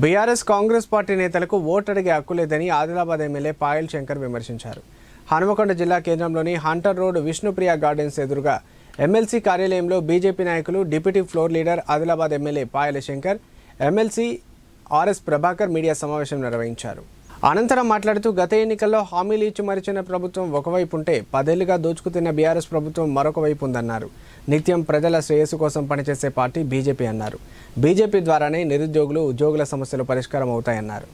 BRS Congress party నేతలకు ఓటు అడిగే హక్కు లేదని ఆదిలాబాద్ ఎమ్మెల్యే పాయల్ శంకర్ విమర్శించారు. హనుమకొండ జిల్లా కేంద్రంలోని హంటర్ రోడ్ విష్ణుప్రియ గార్డెన్స్ ఎదురుగా ఎమ్మెల్సీ కార్యాలయంలో బీజేపీ నాయకులు deputy floor leader Adilabad MLA Payal Shankar MLC RS Prabhakar media సమావేశం నిర్వహించారు. అనంతరం మాట్లాడుతూ గత ఎన్నికల్లో హామీలు ఇచ్చి మరిచిన ప్రభుత్వం ఒకవైపు ఉంటే పదేళ్ళుగా దోచుకుతున్న బీఆర్ఎస్ ప్రభుత్వం మరొక వైపు ఉందన్నారు. నిత్యం ప్రజల శ్రేయస్సు కోసం పనిచేసే పార్టీ బీజేపీ అన్నారు. బీజేపీ ద్వారానే నిరుద్యోగులు ఉద్యోగుల సమస్యలు పరిష్కారం అవుతాయన్నారు.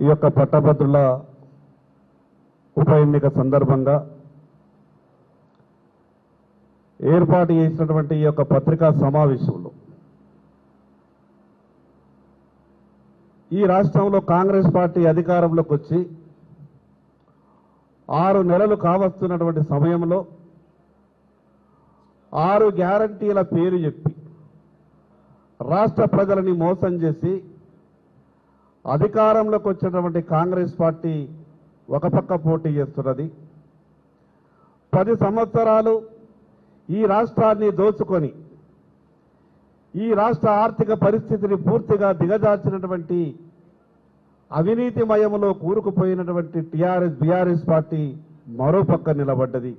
ఈ యొక్క పట్టభద్రుల ఉప ఎన్నిక సందర్భంగా ఏర్పాటు చేసినటువంటి ఈ యొక్క పత్రికా సమావేశంలో ఈ రాష్ట్రంలో కాంగ్రెస్ పార్టీ అధికారంలోకి వచ్చి ఆరు నెలలు కావస్తున్నటువంటి సమయంలో ఆరు గ్యారంటీల పేరు చెప్పి రాష్ట్ర ప్రజలని మోసం చేసి అధికారంలోకి వచ్చినటువంటి కాంగ్రెస్ పార్టీ ఒక పక్క పోటీ చేస్తున్నది. పది సంవత్సరాలు ఈ రాష్ట్రాన్ని దోచుకొని ఈ రాష్ట్ర ఆర్థిక పరిస్థితిని పూర్తిగా దిగజార్చినటువంటి అవినీతిమయంలో కూరుకుపోయినటువంటి టిఆర్ఎస్ బీఆర్ఎస్ పార్టీ మరో పక్క నిలబడ్డది.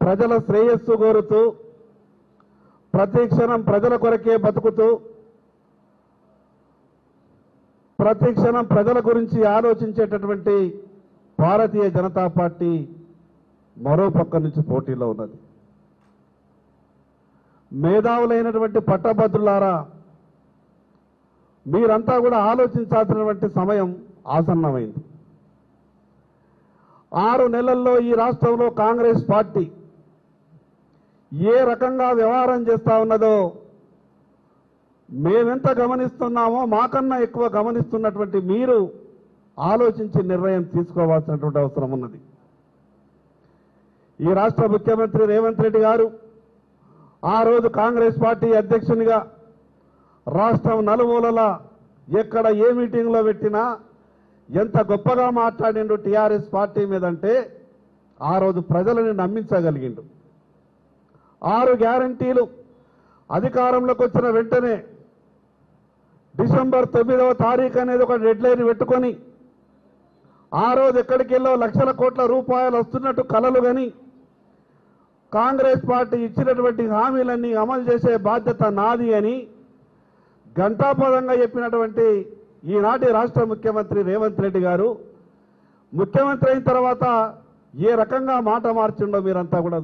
ప్రజల శ్రేయస్సు కోరుతూ ప్రతి క్షణం ప్రజల కొరకే బతుకుతూ ప్రతి క్షణం ప్రజల గురించి ఆలోచించేటటువంటి భారతీయ జనతా పార్టీ మరో పక్క నుంచి పోటీలో ఉన్నది. మేధావులైనటువంటి పట్టభద్రులారా మీరంతా కూడా ఆలోచించాల్సినటువంటి సమయం ఆసన్నమైంది. ఆరు నెలల్లో ఈ రాష్ట్రంలో కాంగ్రెస్ పార్టీ ఏ రకంగా వ్యవహారం చేస్తూ ఉన్నదో మేమెంత గమనిస్తున్నామో మాకన్నా ఎక్కువ గమనిస్తున్నటువంటి మీరు ఆలోచించి నిర్ణయం తీసుకోవాల్సినటువంటి అవసరం ఉన్నది. ఈ రాష్ట్ర ముఖ్యమంత్రి రేవంత్ రెడ్డి గారు ఆ రోజు కాంగ్రెస్ పార్టీ అధ్యక్షునిగా రాష్ట్రం నలుమూలలా ఎక్కడ ఏ మీటింగ్లో పెట్టినా ఎంత గొప్పగా మాట్లాడిండు టీఆర్ఎస్ పార్టీ మీదంటే ఆ రోజు ప్రజలని నమ్మించగలిగిండు. ఆరు గ్యారంటీలు అధికారంలోకి వచ్చిన వెంటనే డిసెంబర్ తొమ్మిదవ తారీఖు అనేది ఒక డెడ్ లైన్ పెట్టుకొని ఆ రోజు ఎక్కడికి వెళ్ళో లక్షల కోట్ల రూపాయలు వస్తున్నట్టు కలలు కానీ కాంగ్రెస్ పార్టీ ఇచ్చినటువంటి హామీలన్నీ అమలు చేసే బాధ్యత నాది అని ఘంటాపదంగా చెప్పినటువంటి ఈనాటి రాష్ట్ర ముఖ్యమంత్రి రేవంత్ రెడ్డి గారు ముఖ్యమంత్రి అయిన తర్వాత ఏ రకంగా మాట మార్చిండో మీరంతా కూడా